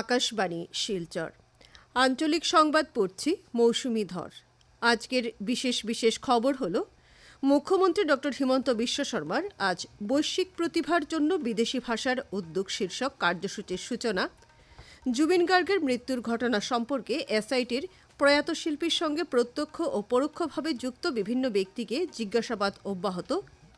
আকাশবাণী, শিলচর। আঞ্চলিক সংবাদ পড়ছি মৌসুমি ধর। আজকের বিশেষ বিশেষ খবর হল, মুখ্যমন্ত্রী ডক্টর হিমন্ত বিশ্ব শর্মার আজ বৈশ্বিক প্রতিভার জন্য বিদেশি ভাষার উদ্যোগ শীর্ষক কার্যসূচির সূচনা। জুবিন গার্গের মৃত্যুর ঘটনা সম্পর্কে এসআইটির প্রয়াত শিল্পীর সঙ্গে প্রত্যক্ষ ও পরোক্ষভাবে যুক্ত বিভিন্ন ব্যক্তিকে জিজ্ঞাসাবাদ অব্যাহত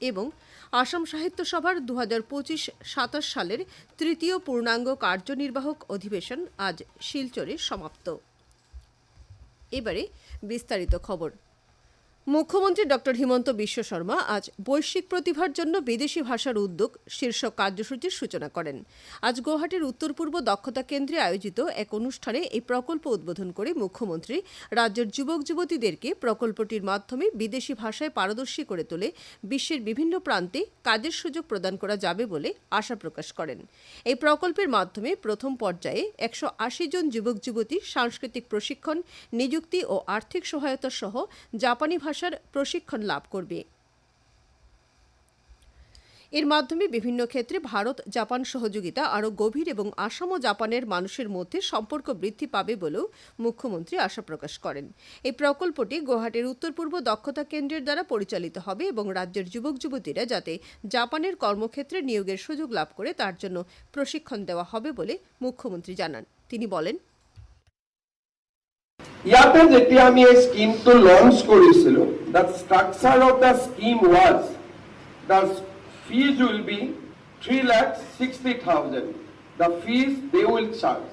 এবং আসাম সাহিত্য সভার দু হাজার পঁচিশ সাতাশ সালের তৃতীয় পূর্ণাঙ্গ কার্যনির্বাহক অধিবেশন আজ শিলচরে সমাপ্ত। এবারে বিস্তারিত খবর। মুখ্যমন্ত্রী ডক্টর হিমন্ত বিশ্ব শর্মা আজ বৈশ্বিক প্রতিভার জন্য বিদেশি ভাষার উদ্যোগ শীর্ষক কার্যসূচির সূচনা করেন। আজ গুয়াহাটির উত্তর পূর্ব দক্ষতা কেন্দ্রে আয়োজিত এক অনুষ্ঠানে এই প্রকল্প উদ্বোধন করে মুখ্যমন্ত্রী রাজ্যের যুবক যুবতীদেরকে প্রকল্পটির মাধ্যমে বিদেশি ভাষায় পারদর্শী করে তোলে, বিশ্বের বিভিন্ন প্রান্তে কাজের সুযোগ প্রদান করা যাবে বলে আশা প্রকাশ করেন। এই প্রকল্পের মাধ্যমে প্রথম পর্যায়ে একশো আশি জন যুবক যুবতী সাংস্কৃতিক প্রশিক্ষণ, নিযুক্তি ও আর্থিক সহায়তা সহ জাপানি ভাষার প্রশিক্ষণ লাভ করবে। এর মাধ্যমে বিভিন্ন ক্ষেত্রে ভারত, জাপান সহযোগিতা আরও গভীর এবং আসাম ও জাপানের মানুষের মধ্যে সম্পর্ক বৃদ্ধি পাবে বলেও মুখ্যমন্ত্রী আশা প্রকাশ করেন। এই প্রকল্পটি গুয়াহাটির উত্তর পূর্ব দক্ষতা কেন্দ্রের দ্বারা পরিচালিত হবে এবং রাজ্যের যুবক যুবতীরা যাতে জাপানের কর্মক্ষেত্রে নিয়োগের সুযোগ লাভ করে তার জন্য প্রশিক্ষণ দেওয়া হবে বলে মুখ্যমন্ত্রী জানান। তিনি বলেন ইয়াতে যেতিয়া আমি এই স্কিমটো লঞ্চ কৰিছিলো the structure of the scheme was the fees will be three lakh sixty thousand the fees they will charge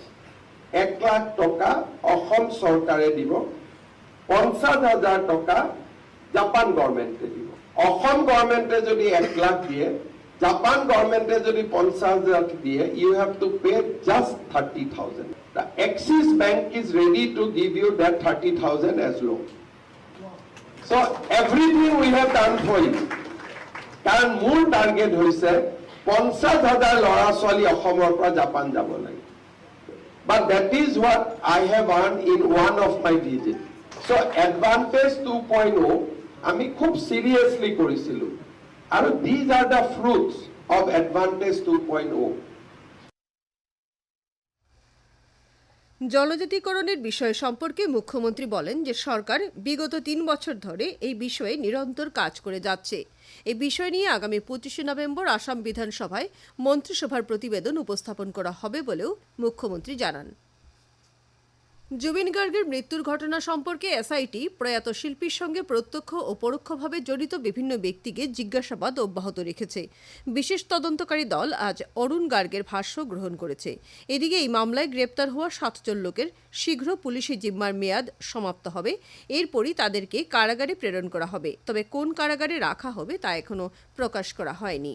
এক লাখ টকা অসম চৰকাৰে দিব পঞ্চাছ হাজাৰ টকা জাপান গভৰ্ণমেণ্টে দিব। অসম গভৰ্ণমেণ্টে যদি এক লাখ দিয়ে জাপান গভৰ্ণমেণ্টে যদি পঞ্চাছ হাজাৰ দিয়ে you have to pay just thirty thousand The Axis bank is ready to give you that thirty thousand as loan so' everything we have done for you কাৰণ মোৰ টাৰ্গেট হৈছে পঞ্চাছ হাজাৰ ল'ৰা ছোৱালী অসমৰ পৰা জাপান যাব লাগে But that is what I have earned in one of my visit. So advantage 2.0 আমি খুব সিরিয়াসলি করেছিলো আৰু these are the fruits of advantage oh. 2.0. জলজাতিকরণের বিষয় সম্পর্কে মুখ্যমন্ত্রী বলেন যে সরকার বিগত তিন বছর ধরে এই বিষয়ে নিরন্তর কাজ করে যাচ্ছে। এই বিষয় নিয়ে আগামী পঁচিশে নভেম্বর আসাম বিধানসভায় মন্ত্রিসভার প্রতিবেদন উপস্থাপন করা হবে বলেও মুখ্যমন্ত্রী জানান। জুবিন গার্গের মৃত্যুর ঘটনা সম্পর্কে এসআইটি প্রয়াত শিল্পীর সঙ্গে প্রত্যক্ষ ও পরোক্ষভাবে জড়িত বিভিন্ন ব্যক্তিকে জিজ্ঞাসাবাদ অব্যাহত রেখেছে। বিশেষ তদন্তকারী দল আজ অরুণ গার্গের ভাষ্য গ্রহণ করেছে। এদিকে এই মামলায় গ্রেপ্তার হওয়া সাতজন লোকের শীঘ্র পুলিশি জিম্মার মেয়াদ সমাপ্ত হবে। এরপরই তাদেরকে কারাগারে প্রেরণ করা হবে। তবে কোন কারাগারে রাখা হবে তা এখনও প্রকাশ করা হয়নি।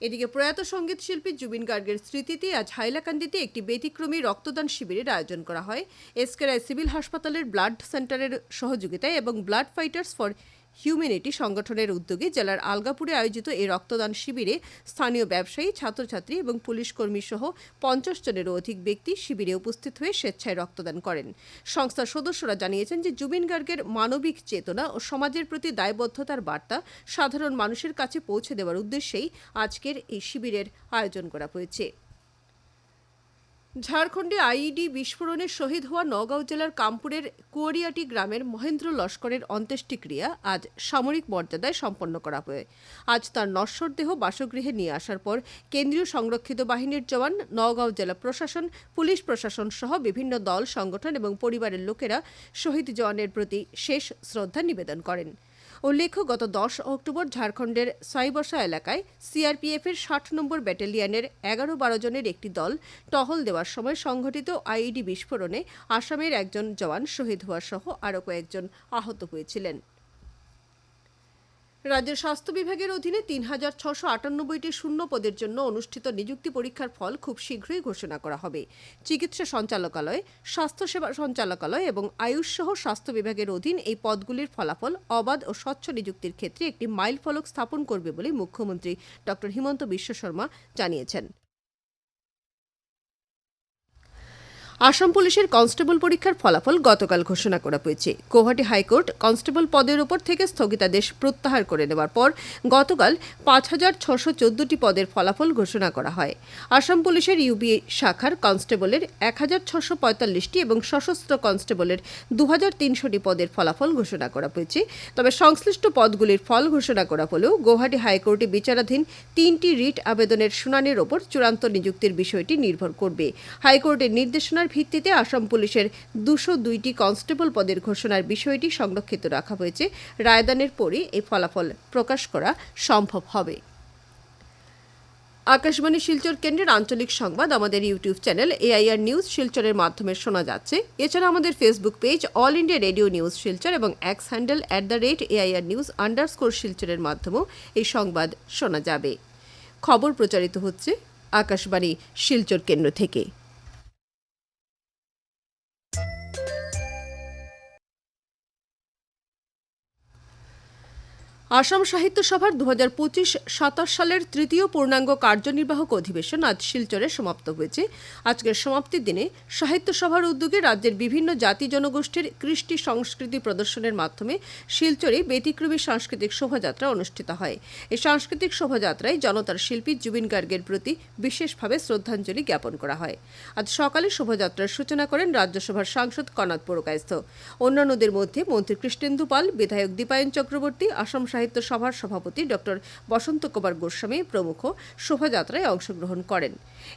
এদিকে প্রয়াত সংগীত শিল্পী জুবিন গার্গের স্মৃতিতে আজ হাইলাকান্দিতে একটি ব্যতিক্রমী রক্তদান শিবিরের আয়োজন করা হয়। এসকেরায় সিভিল হাসপাতালের ব্লাড সেন্টারের সহযোগিতায় এবং ব্লাড ফাইটার্স ফর হিউম্যানিটি সংগঠনের উদ্যোগে জেলার আলগাপুরে আয়োজিত এই রক্তদান শিবিরে স্থানীয় ব্যবসায়ী, ছাত্রছাত্রী এবং পুলিশ কর্মী সহ পঞ্চাশ জনেরও অধিক ব্যক্তি শিবিরে উপস্থিত হয়ে স্বেচ্ছায় রক্তদান করেন। সংস্থার সদস্যরা জানিয়েছেন যে জুবিন গার্গের মানবিক চেতনা ও সমাজের প্রতি দায়বদ্ধতার বার্তা সাধারণ মানুষের কাছে পৌঁছে দেওয়ার উদ্দেশ্যেই আজকের এই শিবিরের আয়োজন করা হয়েছে। ঝাড়খণ্ডে আইইডি বিস্ফোরণে শহীদ হওয়া নগাঁও জেলার কামপুরের কুয়ারিয়াটি গ্রামের মহেন্দ্র লস্করের অন্ত্যেষ্টিক্রিয়া আজ সামরিক মর্যাদায় সম্পন্ন করা হয়। আজ তার নশ্বর দেহ বাসগৃহে নিয়ে আসার পর কেন্দ্রীয় সংরক্ষিত বাহিনীর জওয়ান, নগাঁও জেলা প্রশাসন, পুলিশ প্রশাসন সহ বিভিন্ন দল, সংগঠন এবং পরিবারের লোকেরা শহীদ জওয়ানের প্রতি শেষ শ্রদ্ধা নিবেদন করেন। উল্লেখ্য গত দশ অক্টোবর ঝাড়খণ্ডের সাইবসা এলাকায় সিআরপিএফের ষাট নম্বর ব্যাটালিয়নের এগারো বারো জনের একটি দল টহল দেওয়ার সময় সংঘটিত আইইডি বিস্ফোরণে আসামের একজন জওয়ান শহীদ হওয়া সহ আরও কয়েকজন আহত হয়েছিলেন। রাজ্যের স্বাস্থ্য বিভাগের অধীনে তিন হাজার ছশো আটানব্বইটি শূন্য পদের জন্য অনুষ্ঠিত নিযুক্তি পরীক্ষার ফল খুব শীঘ্রই ঘোষণা করা হবে। চিকিৎসা সঞ্চালকালয়, স্বাস্থ্যসেবা সঞ্চালকালয় এবং আয়ুষ সহ স্বাস্থ্য বিভাগের অধীন এই পদগুলির ফলাফল অবাধ ও স্বচ্ছ নিযুক্তির ক্ষেত্রে একটি মাইল ফলক স্থাপন করবে বলে মুখ্যমন্ত্রী ডক্টর হিমন্ত বিশ্ব শর্মা জানিয়েছেন। আসাম পুলিশের কনস্টেবল পরীক্ষার ফলাফল গতকাল ঘোষণা করা হয়েছে। গৌহাটি হাইকোর্ট কনস্টেবল পদের উপর থেকে স্থগিতাদেশ প্রত্যাহার করে নেওয়ার পর গতকাল পাঁচ হাজার ছশো চোদ্দটি পদের ফলাফল ঘোষণা করা হয়। আসাম পুলিশের ইউবিএ শাখার কনস্টেবলের এক হাজার ছশো পঁয়তাল্লিশটি এবং সশস্ত্র কনস্টেবলের দু হাজার তিনশোটি পদের ফলাফল ঘোষণা করা হয়েছে। তবে সংশ্লিষ্ট পদগুলির ফল ঘোষণা করা হলেও গৌহাটি হাইকোর্টে বিচারাধীন তিনটি রিট আবেদনের শুনানির ওপর চূড়ান্ত নিযুক্তির বিষয়টি নির্ভর করবে। হাইকোর্টের নির্দেশনার ভিত্তিতে আসাম পুলিশের দুশো দুইটি কনস্টেবল পদের ঘোষণার বিষয়টি সংরক্ষিত রাখা হয়েছে। রায়দানের পরই এই ফলাফল প্রকাশ করা সম্ভব হবে। আকাশবাণী শিলচর কেন্দ্রের আঞ্চলিক সংবাদ, আমাদের ইউটিউব চ্যানেল এআইআর নিউজ শিলচরের মাধ্যমে শোনা যাচ্ছে। এছাড়া আমাদের Facebook page All India Radio News Silchar এবং X handle at the rate AIR news underscore শিলচরের মাধ্যমেও এই সংবাদ শোনা যাবে। খবর প্রচারিত হচ্ছে আকাশবাণী শিলচর কেন্দ্র থেকে। আসাম সাহিত্য সভার দু হাজার পঁচিশ সাতাশ সালের তৃতীয় পূর্ণাঙ্গ কার্যনির্বাহক অধিবেশন আজ শিলচরে সমাপ্ত হয়েছে। আজকের সমাপ্তির দিনে সাহিত্য সভার উদ্যোগে রাজ্যের বিভিন্ন জাতি জনগোষ্ঠীর কৃষ্টি সংস্কৃতি প্রদর্শনের মাধ্যমে শিলচরে ব্যতিক্রমী সাংস্কৃতিক শোভাযাত্রা অনুষ্ঠিত হয়। এই সাংস্কৃতিক শোভাযাত্রায় জনতার শিল্পী জুবিন গার্গের প্রতি বিশেষভাবে শ্রদ্ধাঞ্জলি জ্ঞাপন করা হয়। আজ সকালে শোভাযাত্রার সূচনা করেন রাজ্যসভার সাংসদ কনাদ পুরকায়স্থ। অন্যান্যদের মধ্যে মন্ত্রী কৃষ্ণেন্দু পাল, বিধায়ক দীপায়ন চক্রবর্তী, আসাম সাহিত্য সভার সভাপতি ডক্টর বসন্ত কুমার গোস্বামী প্রমুখ শোভাযাত্রায় অংশগ্রহণ করেন।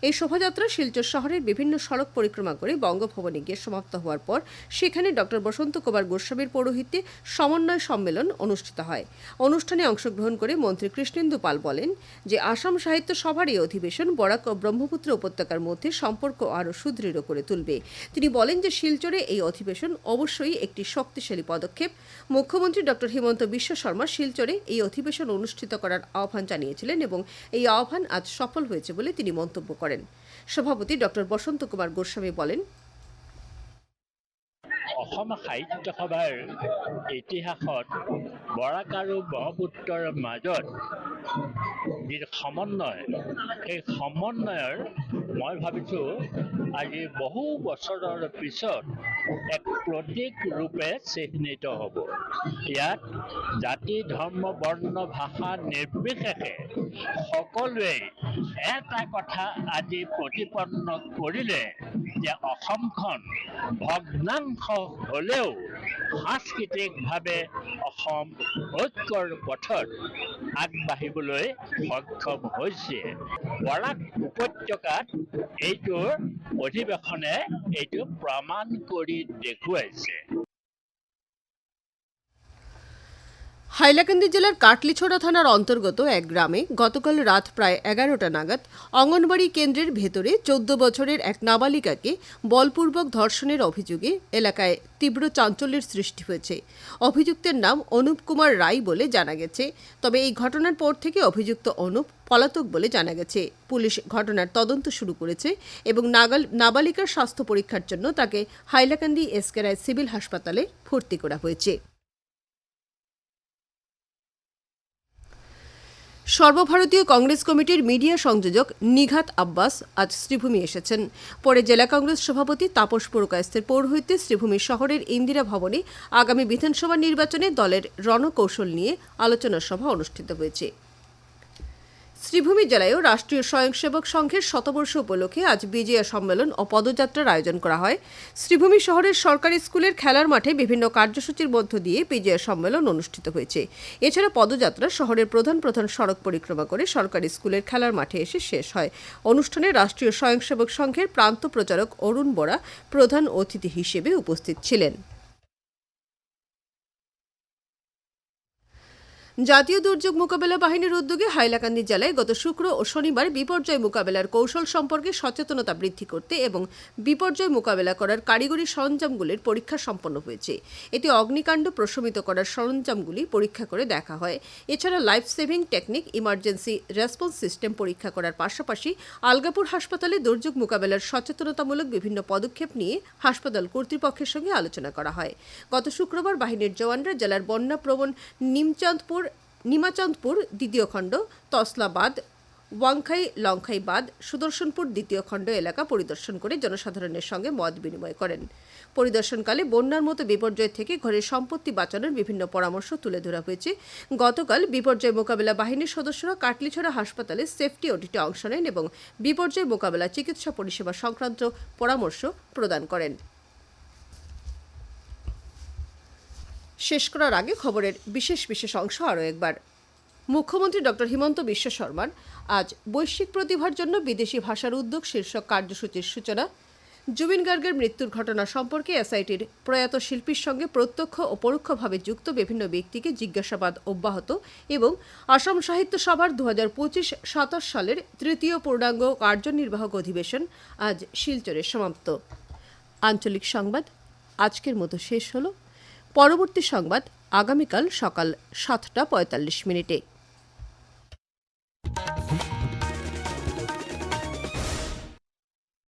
এই শোভাযাত্রা শিলচর শহরের বিভিন্ন সড়ক পরিক্রমা করে বঙ্গভবনে গিয়ে সমাপ্ত হওয়ার পর সেখানে ডক্টর বসন্ত কুমার গোস্বামীর পৌরোহিত্যে সমন্বয় সম্মেলন অনুষ্ঠিত হয়। অনুষ্ঠানে অংশগ্রহণ করে মন্ত্রী কৃষ্ণেন্দু পাল বলেন যে, আসাম সাহিত্য সভার এই অধিবেশন বরাক ও ব্রহ্মপুত্র উপত্যকার মধ্যে সম্পর্ক আরও সুদৃঢ় করে তুলবে। তিনি বলেন যে, শিলচরে এই অধিবেশন অবশ্যই একটি শক্তিশালী পদক্ষেপ। মুখ্যমন্ত্রী ডক্টর হিমন্ত বিশ্ব শর্মা শিলচরে এই অধিবেশন অনুষ্ঠিত করার আহ্বান জানিয়েছিলেন এবং এই আহ্বান আজ সফল হয়েছে বলে তিনি মন্তব্য করেন। সভাপতি ডক্টর বসন্ত কুমার গোস্বামী বলেন, অসম সাহিত্য সভাৰ ইতিহাসত বৰাক আৰু ব্ৰহ্মপুত্ৰৰ মাজত যিটো সমন্বয় সেই সমন্বয়ৰ মই ভাবিছোঁ আজি বহু বছৰৰ পিছত এক প্ৰতীক ৰূপে চিহ্নিত হ'ব। ইয়াত জাতি ধৰ্ম বৰ্ণ ভাষা নিৰ্বিশেষে সকলোৱে এটা কথা আজি প্ৰতিপন্ন কৰিলে যে অসমখন ভগ্নাংশ হ'লেও সাংস্কৃতিকভাৱে অসম ঐক্যৰ পথত আগবাঢ়িবলৈ সক্ষম হৈছে। বৰাক উপত্যকাত এইটোৰ অধিৱেশনে এইটো প্ৰমাণ কৰি দেখুৱাইছে। হাইলাকান্দি জেলার কাটলিছোড়া থানার অন্তর্গত এক গ্রামে গতকাল রাত প্রায় এগারোটা নাগাদ অঙ্গনবাড়ি কেন্দ্রের ভেতরে চোদ্দ বছরের এক নাবালিকাকে বলপূর্বক ধর্ষণের অভিযোগে এলাকায় তীব্র চাঞ্চল্যের সৃষ্টি হয়েছে। অভিযুক্তের নাম অনুপ কুমার রায় বলে জানা গেছে। তবে এই ঘটনার পর থেকে অভিযুক্ত অনুপ পলাতক বলে জানা গেছে। পুলিশ ঘটনার তদন্ত শুরু করেছে এবং নাগাল নাবালিকার স্বাস্থ্য পরীক্ষার জন্য তাকে হাইলাকান্দি এসকেরায় সিভিল হাসপাতালে ভর্তি করা হয়েছে। সর্বভারতীয় কংগ্রেস কমিটির মিডিয়া সংযোজক নিঘাত আব্বাস আজ শ্রীভূমি এসেছেন। পরে জেলা কংগ্রেস সভাপতি তাপস পুরকায়স্থের পৌরোহিত্যে শ্রীভূমি শহরের ইন্দিরা ভবনে আগামী বিধানসভা নির্বাচনে দলের রণকৌশল নিয়ে আলোচনা সভা অনুষ্ঠিত হয়েছে। শ্রীভূমি জেলায়ও রাষ্ট্রীয় স্বয়ংসেবক সংঘের শতবর্ষ উপলক্ষে আজ বিজয়া সম্মেলন ও পদযাত্রার আয়োজন করা হয়। শ্রীভূমি শহরের সরকারি স্কুলের খেলার মাঠে বিভিন্ন কার্যসূচির মধ্য দিয়ে বিজয়া সম্মেলন অনুষ্ঠিত হয়েছে। এছাড়া পদযাত্রা শহরের প্রধান প্রধান সড়ক পরিক্রমা করে সরকারি স্কুলের খেলার মাঠে এসে শেষ হয়। অনুষ্ঠানে রাষ্ট্রীয় স্বয়ংসেবক সংঘের প্রান্ত প্রচারক অরুণ বরা প্রধান অতিথি হিসেবে উপস্থিত ছিলেন। জাতীয় দুর্যোগ মোকাবেলা বাহিনীর উদ্যোগে হাইলাকান্দি জেলায় গত শুক্র ও শনিবার বিপর্যয় মোকাবেলার কৌশল সম্পর্কে সচেতনতা বৃদ্ধি করতে এবং বিপর্যয় মোকাবেলা করার কারিগরি সরঞ্জামগুলির পরীক্ষা সম্পন্ন হয়েছে। এতে অগ্নিকাণ্ড প্রশমিত করার সরঞ্জামগুলি পরীক্ষা করে দেখা হয়। এছাড়া life saving technique, emergency response system পরীক্ষা করার পাশাপাশি আলগাপুর হাসপাতালে দুর্যোগ মোকাবেলার সচেতনতামূলক বিভিন্ন পদক্ষেপ নিয়ে হাসপাতাল কর্তৃপক্ষের সঙ্গে আলোচনা করা হয়। গত শুক্রবার বাহিনীর জওয়ানরা জেলার বন্যাপ্রবণ নিমচাঁদপুর নিমাচাঁদপুর দ্বিতীয় খণ্ড, তসলাবাদ, ওয়াংখাই লংখাই বাদ সুদর্শনপুর দ্বিতীয় খণ্ড এলাকা পরিদর্শন করে জনসাধারণের সঙ্গে মত বিনিময় করেন। পরিদর্শনকালে বন্যার মতো বিপর্যয় থেকে ঘরের সম্পত্তি বাঁচানোর বিভিন্ন পরামর্শ তুলে ধরা হয়েছে। গতকাল বিপর্যয় মোকাবেলা বাহিনীর সদস্যরা কাটলিছড়া হাসপাতালে সেফটি অডিটে অংশ নেন এবং বিপর্যয় মোকাবেলা চিকিৎসা পরিষেবা সংক্রান্ত পরামর্শ প্রদান করেন। শেষ করার আগে খবরের বিশেষ বিশেষ অংশ আরও একবার। মুখ্যমন্ত্রী ডক্টর হিমন্ত বিশ্ব শর্মার আজ বৈশ্বিক প্রতিভার জন্য বিদেশি ভাষার উদ্যোগ শীর্ষক কার্যসূচির সূচনা। জুবিন গার্গের মৃত্যুর ঘটনা সম্পর্কে এসআইটির প্রয়াত শিল্পীর সঙ্গে প্রত্যক্ষ ও পরোক্ষভাবে যুক্ত বিভিন্ন ব্যক্তিকে জিজ্ঞাসাবাদ অব্যাহত এবং আসাম সাহিত্য সভার দু হাজার পঁচিশ সাতাশ সালের তৃতীয় পূর্ণাঙ্গ কার্যনির্বাহক অধিবেশন আজ শিলচরে সমাপ্ত। আঞ্চলিক সংবাদ, আজকের মতো শেষ হলো। পরবর্তী সংবাদ আগামীকাল সকাল সাতটা পঁয়তাল্লিশ মিনিটে।